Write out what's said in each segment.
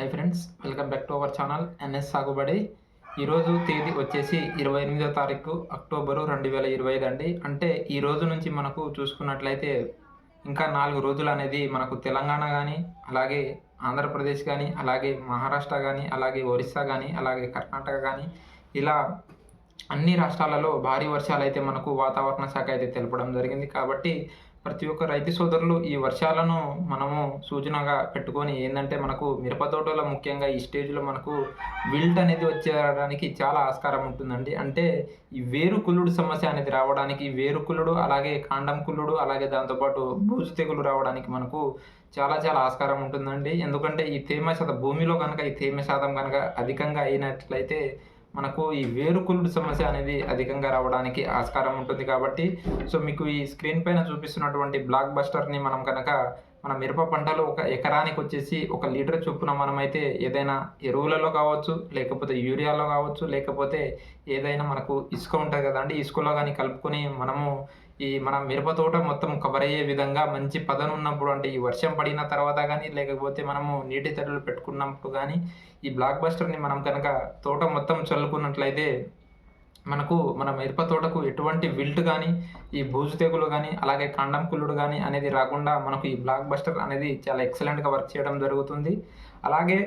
Hi friends welcome back to our channel NS సాగుబడి ఈరోజు తేదీ వచ్చేసి ఇరవై ఎనిమిదో తారీఖు అక్టోబరు రెండు వేల ఇరవై ఐదు అండి. అంటే ఈ రోజు నుంచి మనకు చూసుకున్నట్లయితే ఇంకా నాలుగు రోజులు అనేది మనకు తెలంగాణ కానీ అలాగే ఆంధ్రప్రదేశ్ కానీ అలాగే మహారాష్ట్ర కానీ అలాగే ఒరిస్సా కానీ అలాగే కర్ణాటక కానీ ఇలా అన్ని రాష్ట్రాలలో భారీ వర్షాలు అయితే మనకు వాతావరణ శాఖ అయితే తెలపడం జరిగింది. కాబట్టి ప్రతి ఒక్క రైతు సోదరులు ఈ వర్షాలను మనము సూచనగా పెట్టుకొని ఏంటంటే మనకు మిరప తోటలో ముఖ్యంగా ఈ స్టేజ్లో మనకు విల్ట్ అనేది వచ్చేయడానికి చాలా ఆస్కారం ఉంటుందండి. అంటే ఈ వేరు కుళ్ళుడు సమస్య అనేది రావడానికి వేరు కుళ్ళుడు అలాగే కాండం కుళ్ళుడు అలాగే దాంతోపాటు బూజు తెగులు రావడానికి మనకు చాలా చాలా ఆస్కారం ఉంటుందండి. ఎందుకంటే ఈ తేమ శాతం భూమిలో కనుక ఈ తేమ శాతం కనుక అధికంగా అయినట్లయితే మనకు ఈ వేరుకులుడు సమస్య అనేది అధికంగా రావడానికి ఆస్కారం ఉంటుంది కాబట్టి సో మీకు ఈ స్క్రీన్ పైన చూపిస్తున్నటువంటి బ్లాక్ బస్టర్ని మనం కనుక మన మిరప పంటలో ఒక ఎకరానికి వచ్చేసి ఒక లీటర్ చొప్పున మనమైతే ఏదైనా ఎరువులలో కావచ్చు లేకపోతే యూరియాలో కావచ్చు లేకపోతే ఏదైనా మనకు ఇసుక ఉంటుంది కదండి ఇసుకలో కానీ కలుపుకొని మనము ఈ మన మిరప తోట మొత్తం కవర్ అయ్యే విధంగా మంచి పదను ఉన్నప్పుడు అంటే ఈ వర్షం పడిన తర్వాత కానీ లేకపోతే మనము నీటి తెరలు పెట్టుకున్నప్పుడు కానీ ఈ బ్లాక్ బస్టర్ని మనం కనుక తోట మొత్తం చల్లుకున్నట్లయితే మనకు మన మిరప తోటకు ఎటువంటి విల్ట్ కానీ ఈ బూజు తెగులు కానీ అలాగే కాండం కుళ్ళుడు కానీ అనేది రాకుండా మనకు ఈ బ్లాక్ బస్టర్ అనేది చాలా ఎక్సలెంట్గా వర్క్ చేయడం జరుగుతుంది. అలాగే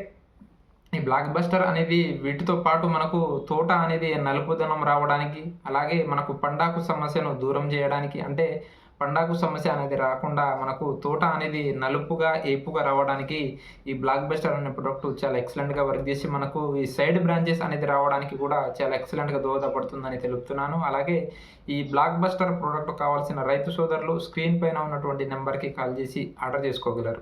ఈ బ్లాక్ బస్టర్ అనేది వీటితో పాటు మనకు తోట అనేది నలుపుదనం రావడానికి అలాగే మనకు పండాకు సమస్యను దూరం చేయడానికి అంటే పండాకు సమస్య అనేది రాకుండా మనకు తోట అనేది నలుపుగా ఏపుగా రావడానికి ఈ బ్లాక్ బస్టర్ అనే ప్రొడక్ట్ చాలా ఎక్సలెంట్గా వర్క్ చేసి మనకు ఈ సైడ్ బ్రాంచెస్ అనేది రావడానికి కూడా చాలా ఎక్సలెంట్గా దోహదపడుతుందని తెలుపుతున్నాను. అలాగే ఈ బ్లాక్ బస్టర్ ప్రోడక్ట్ కావాల్సిన రైతు సోదరులు స్క్రీన్ పైన ఉన్నటువంటి నెంబర్కి కాల్ చేసి ఆర్డర్ చేసుకోగలరు.